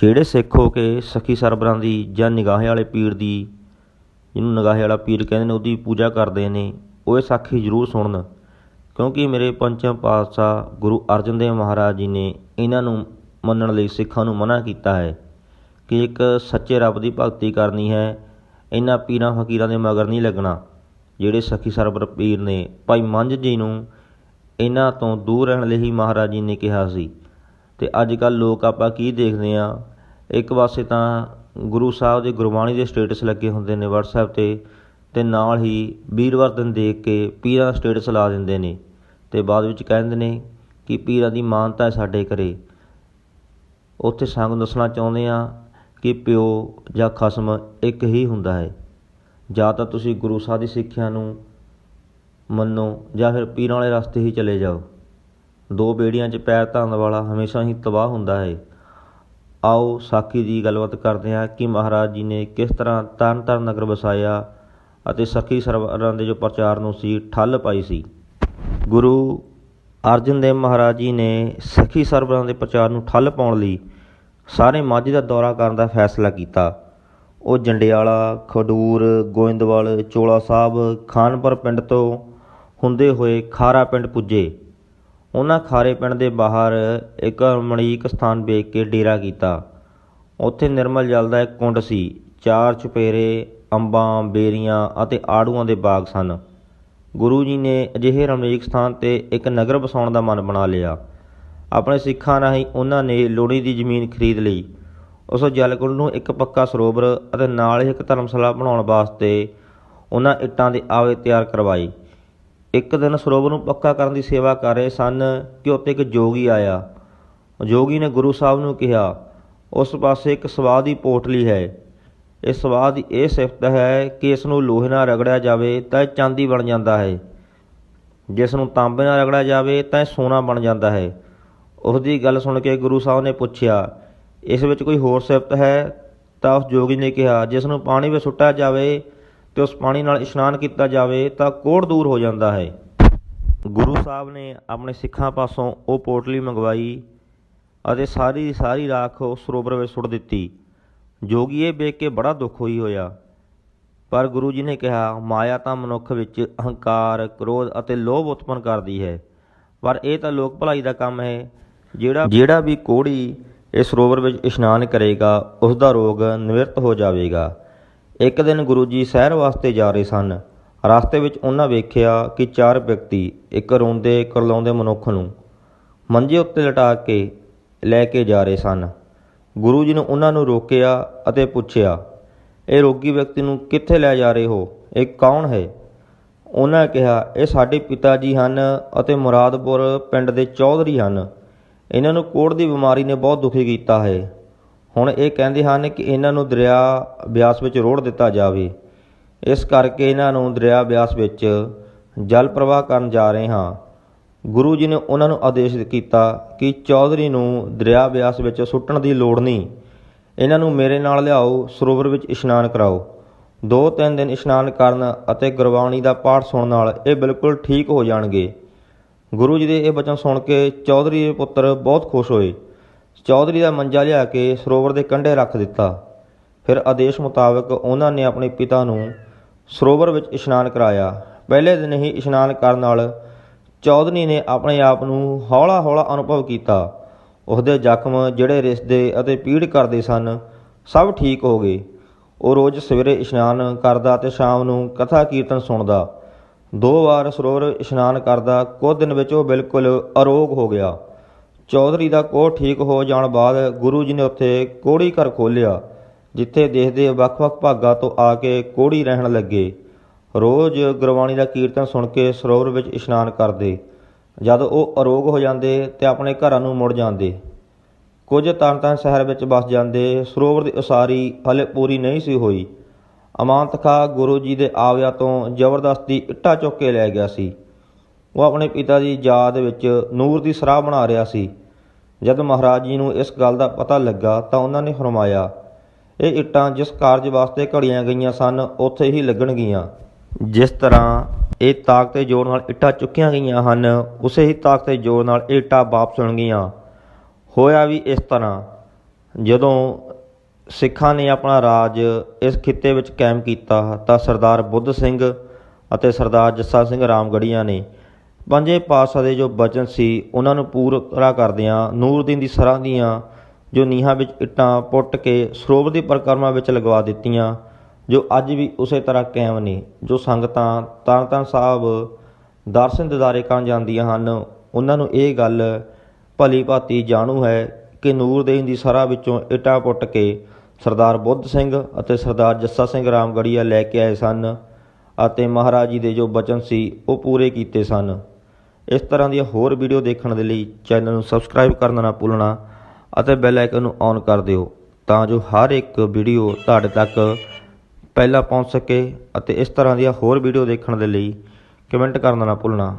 ਜਿਹੜੇ ਸਿੱਖ ਹੋ ਕੇ ਸਖੀ ਸਰਬਰਾਂ ਦੀ ਜਾਂ ਨਿਗਾਹੇ ਵਾਲੇ ਪੀਰ ਦੀ, ਜਿਹਨੂੰ ਨਿਗਾਹੇ ਵਾਲਾ ਪੀਰ ਕਹਿੰਦੇ ਨੇ, ਉਹਦੀ ਪੂਜਾ ਕਰਦੇ ਨੇ, ਉਹ ਇਹ ਸਾਖੀ ਜ਼ਰੂਰ ਸੁਣਨ। ਕਿਉਂਕਿ ਮੇਰੇ ਪੰਚਮ ਪਾਤਸ਼ਾਹ ਗੁਰੂ ਅਰਜਨ ਦੇਵ ਮਹਾਰਾਜ ਜੀ ਨੇ ਇਹਨਾਂ ਨੂੰ ਮੰਨਣ ਲਈ ਸਿੱਖਾਂ ਨੂੰ ਮਨਾ ਕੀਤਾ ਹੈ ਕਿ ਇੱਕ ਸੱਚੇ ਰੱਬ ਦੀ ਭਗਤੀ ਕਰਨੀ ਹੈ, ਇਹਨਾਂ ਪੀਰਾਂ ਫਕੀਰਾਂ ਦੇ ਮਗਰ ਨਹੀਂ ਲੱਗਣਾ। ਜਿਹੜੇ ਸਖੀ ਸਰਬਰ ਪੀਰ ਨੇ, ਭਾਈ ਮੰਝ ਜੀ ਨੂੰ ਇਹਨਾਂ ਤੋਂ ਦੂਰ ਰਹਿਣ ਲਈ ਹੀ ਮਹਾਰਾਜ ਜੀ ਨੇ ਕਿਹਾ ਸੀ। ਅਤੇ ਅੱਜ ਕੱਲ੍ਹ ਲੋਕ ਆਪਾਂ ਕੀ ਦੇਖਦੇ ਹਾਂ? ਇੱਕ ਪਾਸੇ ਤਾਂ ਗੁਰੂ ਸਾਹਿਬ ਦੇ ਗੁਰਬਾਣੀ ਦੇ ਸਟੇਟਸ ਲੱਗੇ ਹੁੰਦੇ ਨੇ ਵਟਸਐਪ ਤੇ ਅਤੇ ਨਾਲ ਹੀ ਵੀਰਵਾਰ ਦਿਨ ਦੇਖ ਕੇ ਪੀਰਾਂ ਦਾ ਸਟੇਟਸ ਲਾ ਦਿੰਦੇ ਨੇ। ਅਤੇ ਬਾਅਦ ਵਿੱਚ ਕਹਿੰਦੇ ਨੇ ਕਿ ਪੀਰਾਂ ਦੀ ਮਾਨਤਾ ਹੈ ਸਾਡੇ ਘਰ। ਉੱਥੇ ਸਾਨੂੰ ਦੱਸਣਾ ਚਾਹੁੰਦੇ ਹਾਂ ਕਿ ਪਿਓ ਜਾਂ ਖਸਮ ਇੱਕ ਹੀ ਹੁੰਦਾ ਹੈ। ਜਾਂ ਤਾਂ ਤੁਸੀਂ ਗੁਰੂ ਸਾਹਿਬ ਦੀ ਸਿੱਖਿਆ ਨੂੰ ਮੰਨੋ ਜਾਂ ਫਿਰ ਪੀਰਾਂ ਵਾਲੇ ਰਸਤੇ ਹੀ ਚਲੇ ਜਾਓ। ਦੋ ਬੇੜੀਆਂ 'ਚ ਪੈਰ ਧਰਨ ਵਾਲਾ ਹਮੇਸ਼ਾ ਹੀ ਤਬਾਹ ਹੁੰਦਾ ਹੈ। ਆਓ ਸਾਖੀ ਦੀ ਗੱਲਬਾਤ ਕਰਦੇ ਹਾਂ ਕਿ ਮਹਾਰਾਜ ਜੀ ਨੇ ਕਿਸ ਤਰ੍ਹਾਂ ਤਰਨ ਤਾਰਨ ਨਗਰ ਵਸਾਇਆ ਅਤੇ ਸਖੀ ਸਰਵਰਾਂ ਦੇ ਜੋ ਪ੍ਰਚਾਰ ਨੂੰ ਸੀ, ਠੱਲ ਪਾਈ ਸੀ। ਗੁਰੂ ਅਰਜਨ ਦੇਵ ਮਹਾਰਾਜ ਜੀ ਨੇ ਸਖੀ ਸਰਵਰਾਂ ਦੇ ਪ੍ਰਚਾਰ ਨੂੰ ਠੱਲ ਪਾਉਣ ਲਈ ਸਾਰੇ ਮਾਝੇ ਦਾ ਦੌਰਾ ਕਰਨ ਦਾ ਫੈਸਲਾ ਕੀਤਾ। ਉਹ ਜੰਡਿਆਲਾ, ਖਡੂਰ, ਗੋਇੰਦਵਾਲ, ਚੋਲਾ ਸਾਹਿਬ, ਖਾਨਪੁਰ ਪਿੰਡ ਤੋਂ ਹੁੰਦੇ ਹੋਏ ਖਾਰਾ ਪਿੰਡ ਪੁੱਜੇ। ਉਹਨਾਂ ਖਾਰੇ ਪਿੰਡ ਦੇ ਬਾਹਰ ਇੱਕ ਰਮਣੀਕ ਸਥਾਨ ਵੇਖ ਕੇ ਡੇਰਾ ਕੀਤਾ। ਉੱਥੇ ਨਿਰਮਲ ਜਲ ਦਾ ਇੱਕ ਕੁੰਡ ਸੀ। ਚਾਰ ਚੁਪੇਰੇ ਅੰਬਾਂ, ਬੇਰੀਆਂ ਅਤੇ ਆੜੂਆਂ ਦੇ ਬਾਗ ਸਨ। ਗੁਰੂ ਜੀ ਨੇ ਅਜਿਹੇ ਰਮਣੀਕ ਸਥਾਨ ਤੇ ਇੱਕ ਨਗਰ ਵਸਾਉਣ ਦਾ ਮਨ ਬਣਾ ਲਿਆ। ਆਪਣੇ ਸਿੱਖਾਂ ਰਾਹੀਂ ਉਹਨਾਂ ਨੇ ਲੋੜੀ ਦੀ ਜ਼ਮੀਨ ਖਰੀਦ ਲਈ। ਉਸ ਜਲਕੁੰਡ ਨੂੰ ਇੱਕ ਪੱਕਾ ਸਰੋਵਰ ਅਤੇ ਨਾਲ ਹੀ ਇੱਕ ਧਰਮਸ਼ਾਲਾ ਬਣਾਉਣ ਵਾਸਤੇ ਉਹਨਾਂ ਇੱਟਾਂ ਦੇ ਆਵੇ ਤਿਆਰ ਕਰਵਾਏ। ਇੱਕ ਦਿਨ ਸਰੋਵਰ ਨੂੰ ਪੱਕਾ ਕਰਨ ਦੀ ਸੇਵਾ ਕਰ ਰਹੇ ਸਨ ਕਿ ਉੱਥੇ ਇੱਕ ਜੋਗੀ ਆਇਆ। ਜੋਗੀ ਨੇ ਗੁਰੂ ਸਾਹਿਬ ਨੂੰ ਕਿਹਾ, ਉਸ ਪਾਸੇ ਇੱਕ ਸਵਾਹ ਦੀ ਪੋਟਲੀ ਹੈ। ਇਸ ਸਵਾਹ ਦੀ ਇਹ ਸਿਫਤ ਹੈ ਕਿ ਇਸ ਨੂੰ ਲੋਹੇ ਨਾਲ ਰਗੜਿਆ ਜਾਵੇ ਤਾਂ ਇਹ ਚਾਂਦੀ ਬਣ ਜਾਂਦਾ ਹੈ। ਜਿਸ ਨੂੰ ਤਾਂਬੇ ਨਾਲ ਰਗੜਿਆ ਜਾਵੇ ਤਾਂ ਇਹ ਸੋਨਾ ਬਣ ਜਾਂਦਾ ਹੈ। ਉਸ ਦੀ ਗੱਲ ਸੁਣ ਕੇ ਗੁਰੂ ਸਾਹਿਬ ਨੇ ਪੁੱਛਿਆ, ਇਸ ਵਿੱਚ ਕੋਈ ਹੋਰ ਸਿਫਤ ਹੈ? ਤਾਂ ਉਸ ਜੋਗੀ ਨੇ ਕਿਹਾ, ਜਿਸ ਨੂੰ ਪਾਣੀ ਵਿੱਚ ਸੁੱਟਿਆ ਜਾਵੇ ਤੇ ਉਸ ਪਾਣੀ ਨਾਲ ਇਸ਼ਨਾਨ ਕੀਤਾ ਜਾਵੇ ਤਾਂ ਕੋੜ ਦੂਰ ਹੋ ਜਾਂਦਾ ਹੈ। ਗੁਰੂ ਸਾਹਿਬ ਨੇ ਆਪਣੇ ਸਿੱਖਾਂ ਪਾਸੋਂ ਉਹ ਪੋਟਲੀ ਮੰਗਵਾਈ ਅਤੇ ਸਾਰੀ ਦੀ ਸਾਰੀ ਰਾਖ ਉਸ ਸਰੋਵਰ ਵਿੱਚ ਸੁੱਟ ਦਿੱਤੀ ਜੋਗੀ ਇਹ ਵੇਖ ਕੇ ਬੜਾ ਦੁੱਖ ਹੋਈ ਹੋਇਆ। ਪਰ ਗੁਰੂ ਜੀ ਨੇ ਕਿਹਾ, ਮਾਇਆ ਤਾਂ ਮਨੁੱਖ ਵਿੱਚ ਅਹੰਕਾਰ, ਕ੍ਰੋਧ ਅਤੇ ਲੋਭ ਉਤਪੰਨ ਕਰਦੀ ਹੈ, ਪਰ ਇਹ ਤਾਂ ਲੋਕ ਭਲਾਈ ਦਾ ਕੰਮ ਹੈ। ਜਿਹੜਾ ਜਿਹੜਾ ਵੀ ਕੋੜੀ ਇਸ ਸਰੋਵਰ ਵਿੱਚ ਇਸ਼ਨਾਨ ਕਰੇਗਾ ਉਸ ਦਾ ਰੋਗ ਨਿਵਰਤ ਹੋ ਜਾਵੇਗਾ। ਇੱਕ ਦਿਨ ਗੁਰੂ ਜੀ ਸ਼ਹਿਰ ਵਾਸਤੇ ਜਾ ਰਹੇ ਸਨ। ਰਸਤੇ ਵਿੱਚ ਉਹਨਾਂ ਵੇਖਿਆ ਕਿ ਚਾਰ ਵਿਅਕਤੀ ਇੱਕ ਰੋਂਦੇ ਕਰਲਾਉਂਦੇ ਮਨੁੱਖ ਨੂੰ ਮੰਜੇ ਉੱਤੇ ਲਟਾ ਕੇ ਲੈ ਕੇ ਜਾ ਰਹੇ ਸਨ। ਗੁਰੂ ਜੀ ਨੇ ਉਹਨਾਂ ਨੂੰ ਰੋਕਿਆ ਅਤੇ ਪੁੱਛਿਆ, ਇਹ ਰੋਗੀ ਵਿਅਕਤੀ ਨੂੰ ਕਿੱਥੇ ਲੈ ਜਾ ਰਹੇ ਹੋ? ਇਹ ਕੌਣ ਹੈ? ਉਹਨਾਂ ਕਿਹਾ, ਇਹ ਸਾਡੇ ਪਿਤਾ ਜੀ ਹਨ ਅਤੇ ਮੁਰਾਦਪੁਰ ਪਿੰਡ ਦੇ ਚੌਧਰੀ ਹਨ। ਇਹਨਾਂ ਨੂੰ ਕੋੜ ਦੀ ਬਿਮਾਰੀ ਨੇ ਬਹੁਤ ਦੁਖੀ ਕੀਤਾ ਹੈ। ਹੁਣ ਇਹ ਕਹਿੰਦੇ ਹਨ ਕਿ ਇਹਨਾਂ ਨੂੰ ਦਰਿਆ ਬਿਆਸ ਵਿੱਚ ਰੋੜ ਦਿੱਤਾ ਜਾਵੇ। ਇਸ ਕਰਕੇ ਇਹਨਾਂ ਨੂੰ ਦਰਿਆ ਬਿਆਸ ਵਿੱਚ ਜਲ ਪ੍ਰਵਾਹ ਕਰਨ ਜਾ ਰਹੇ ਹਾਂ। ਗੁਰੂ ਜੀ ਨੇ ਉਹਨਾਂ ਨੂੰ ਆਦੇਸ਼ ਕੀਤਾ ਕਿ ਚੌਧਰੀ ਨੂੰ ਦਰਿਆ ਬਿਆਸ ਵਿੱਚ ਸੁੱਟਣ ਦੀ ਲੋੜ ਨਹੀਂ। ਇਹਨਾਂ ਨੂੰ ਮੇਰੇ ਨਾਲ ਲਿਆਓ, ਸਰੋਵਰ ਵਿੱਚ ਇਸ਼ਨਾਨ ਕਰਾਓ। ਦੋ ਤਿੰਨ ਦਿਨ ਇਸ਼ਨਾਨ ਕਰਨ ਅਤੇ ਗੁਰਬਾਣੀ ਦਾ ਪਾਠ ਸੁਣਨ ਨਾਲ ਇਹ ਬਿਲਕੁਲ ਠੀਕ ਹੋ ਜਾਣਗੇ। ਗੁਰੂ ਜੀ ਦੇ ਇਹ ਬਚਨ ਸੁਣ ਕੇ ਚੌਧਰੀ ਦੇ ਪੁੱਤਰ ਬਹੁਤ ਖੁਸ਼ ਹੋਏ। ਚੌਧਰੀ ਦਾ ਮੰਜਾ ਲਿਆ ਕੇ ਸਰੋਵਰ ਦੇ ਕੰਢੇ ਰੱਖ ਦਿੱਤਾ। ਫਿਰ ਆਦੇਸ਼ ਮੁਤਾਬਕ ਉਹਨਾਂ ਨੇ ਆਪਣੇ ਪਿਤਾ ਨੂੰ ਸਰੋਵਰ ਵਿੱਚ ਇਸ਼ਨਾਨ ਕਰਾਇਆ। ਪਹਿਲੇ ਦਿਨ ਹੀ ਇਸ਼ਨਾਨ ਕਰਨ ਨਾਲ ਚੌਧਰੀ ਨੇ ਆਪਣੇ ਆਪ ਨੂੰ ਹੌਲਾ-ਹੌਲਾ ਅਨੁਭਵ ਕੀਤਾ। ਉਸਦੇ ਜ਼ਖਮ ਜਿਹੜੇ ਰਿਸਦੇ ਅਤੇ ਪੀੜ ਕਰਦੇ ਸਨ, ਸਭ ਠੀਕ ਹੋ ਗਏ। ਉਹ ਰੋਜ਼ ਸਵੇਰੇ ਇਸ਼ਨਾਨ ਕਰਦਾ ਤੇ ਸ਼ਾਮ ਨੂੰ ਕਥਾ ਕੀਰਤਨ ਸੁਣਦਾ। ਦੋ ਵਾਰ ਸਰੋਵਰ ਇਸ਼ਨਾਨ ਕਰਦਾ, ਕੁਝ ਦਿਨ ਵਿੱਚ ਉਹ ਬਿਲਕੁਲ ਅਰੋਗ ਹੋ ਗਿਆ। ਚੌਧਰੀ ਦਾ ਕੋਹ ਠੀਕ ਹੋ ਜਾਣ ਬਾਅਦ ਗੁਰੂ ਜੀ ਨੇ ਉੱਥੇ ਕੋੜੀ ਘਰ ਖੋਲ੍ਹਿਆ, ਜਿੱਥੇ ਦੇਸ਼ ਦੇ ਵੱਖ-ਵੱਖ ਭਾਗਾਂ ਤੋਂ ਆ ਕੇ ਕੋੜੀ ਰਹਿਣ ਲੱਗੇ। ਰੋਜ਼ ਗੁਰਬਾਣੀ ਦਾ ਕੀਰਤਨ ਸੁਣ ਕੇ ਸਰੋਵਰ ਵਿੱਚ ਇਸ਼ਨਾਨ ਕਰਦੇ। ਜਦ ਉਹ ਅਰੋਗ ਹੋ ਜਾਂਦੇ ਤੇ ਆਪਣੇ ਘਰਾਂ ਨੂੰ ਮੁੜ ਜਾਂਦੇ। ਕੁਝ ਤਰਨਤਾਰਨ ਸ਼ਹਿਰ ਵਿੱਚ ਵਸ ਜਾਂਦੇ, ਸਰੋਵਰ ਦੀ ਉਸਾਰੀ ਹਲੇ ਪੂਰੀ ਨਹੀਂ ਸੀ ਹੋਈ। ਅਮਾਨਤ ਖਾਂ ਗੁਰੂ ਜੀ ਦੇ ਆਵਿਆ ਤੋਂ ਜ਼ਬਰਦਸਤੀ ਇੱਟਾ ਚੁੱਕ ਕੇ ਲੈ ਗਿਆ ਸੀ। ਉਹ ਆਪਣੇ ਪਿਤਾ ਦੀ ਯਾਦ ਵਿੱਚ ਨੂਰ ਦੀ ਸਰਾਹ ਬਣਾ ਰਿਹਾ ਸੀ। ਜਦ ਮਹਾਰਾਜ ਜੀ ਨੂੰ ਇਸ ਗੱਲ ਦਾ ਪਤਾ ਲੱਗਾ ਤਾਂ ਉਹਨਾਂ ਨੇ ਫਰਮਾਇਆ, ਇਹ ਇੱਟਾਂ ਜਿਸ ਕਾਰਜ ਵਾਸਤੇ ਘੜੀਆਂ ਗਈਆਂ ਸਨ, ਉੱਥੇ ਹੀ ਲੱਗਣਗੀਆਂ। ਜਿਸ ਤਰ੍ਹਾਂ ਇਹ ਤਾਕਤ ਦੇ ਜ਼ੋਰ ਨਾਲ ਇੱਟਾਂ ਚੁੱਕੀਆਂ ਗਈਆਂ ਹਨ, ਉਸੇ ਹੀ ਤਾਕਤ ਦੇ ਜ਼ੋਰ ਨਾਲ ਇਹ ਇੱਟਾਂ ਵਾਪਸ ਹੋਣਗੀਆਂ। ਹੋਇਆ ਵੀ ਇਸ ਤਰ੍ਹਾਂ। ਜਦੋਂ ਸਿੱਖਾਂ ਨੇ ਆਪਣਾ ਰਾਜ ਇਸ ਖਿੱਤੇ ਵਿੱਚ ਕਾਇਮ ਕੀਤਾ, ਤਾਂ ਸਰਦਾਰ ਬੁੱਧ ਸਿੰਘ ਅਤੇ ਸਰਦਾਰ ਜੱਸਾ ਸਿੰਘ ਰਾਮਗੜੀਆਂ ਨੇ ਪੰਜੇ ਪਾਤਸ਼ਾਹ ਦੇ ਜੋ ਬਚਨ ਸੀ, ਉਹਨਾਂ ਨੂੰ ਪੂਰਾ ਕਰਦਿਆਂ ਨੂਰਦੀਨ ਦੀ ਸਰਾਂ ਦੀਆਂ ਜੋ ਨੀਹਾਂ ਵਿੱਚ ਇੱਟਾਂ ਪੁੱਟ ਕੇ ਸਰੋਵਰ ਦੀ ਪਰਿਕਰਮਾ ਵਿੱਚ ਲਗਵਾ ਦਿੱਤੀਆਂ, ਜੋ ਅੱਜ ਵੀ ਉਸੇ ਤਰ੍ਹਾਂ ਕਾਇਮ ਨੇ, ਜੋ ਸੰਗਤਾਂ ਤਰਨਤਾਰਨ ਸਾਹਿਬ ਦਰਸ਼ਨ ਦਿਦਾਰੇ ਕਰਨ ਜਾਂਦੀਆਂ ਹਨ, ਉਹਨਾਂ ਨੂੰ ਇਹ ਗੱਲ ਭਲੀ ਭਾਤੀ ਜਾਣੂ ਹੈ ਕਿ ਨੂਰਦੀਨ ਦੀ ਸਰਾ ਵਿੱਚੋਂ ਇੱਟਾਂ ਪੁੱਟ ਕੇ ਸਰਦਾਰ ਬੁੱਧ ਸਿੰਘ ਅਤੇ ਸਰਦਾਰ ਜੱਸਾ ਸਿੰਘ ਰਾਮਗੜੀਆ ਲੈ ਕੇ ਆਏ ਸਨ ਅਤੇ ਮਹਾਰਾਜ ਜੀ ਦੇ ਜੋ ਬਚਨ ਸੀ, ਉਹ ਪੂਰੇ ਕੀਤੇ ਸਨ। ਇਸ ਤਰ੍ਹਾਂ ਦੀਆਂ ਹੋਰ ਵੀਡੀਓ ਦੇਖਣ ਦੇ ਲਈ ਚੈਨਲ ਨੂੰ ਸਬਸਕ੍ਰਾਈਬ ਕਰਨਾ ਨਾ ਭੁੱਲਣਾ ਅਤੇ ਬੈਲ ਆਈਕਨ ਨੂੰ ਔਨ ਕਰ ਦਿਓ ਤਾਂ ਜੋ ਹਰ ਇੱਕ ਵੀਡੀਓ ਤੁਹਾਡੇ ਤੱਕ ਪਹਿਲਾਂ ਪਹੁੰਚ ਸਕੇ ਅਤੇ ਇਸ ਤਰ੍ਹਾਂ ਦੀਆਂ ਹੋਰ ਵੀਡੀਓ ਦੇਖਣ ਦੇ ਲਈ ਕਮੈਂਟ ਕਰਨਾ ਨਾ ਭੁੱਲਣਾ।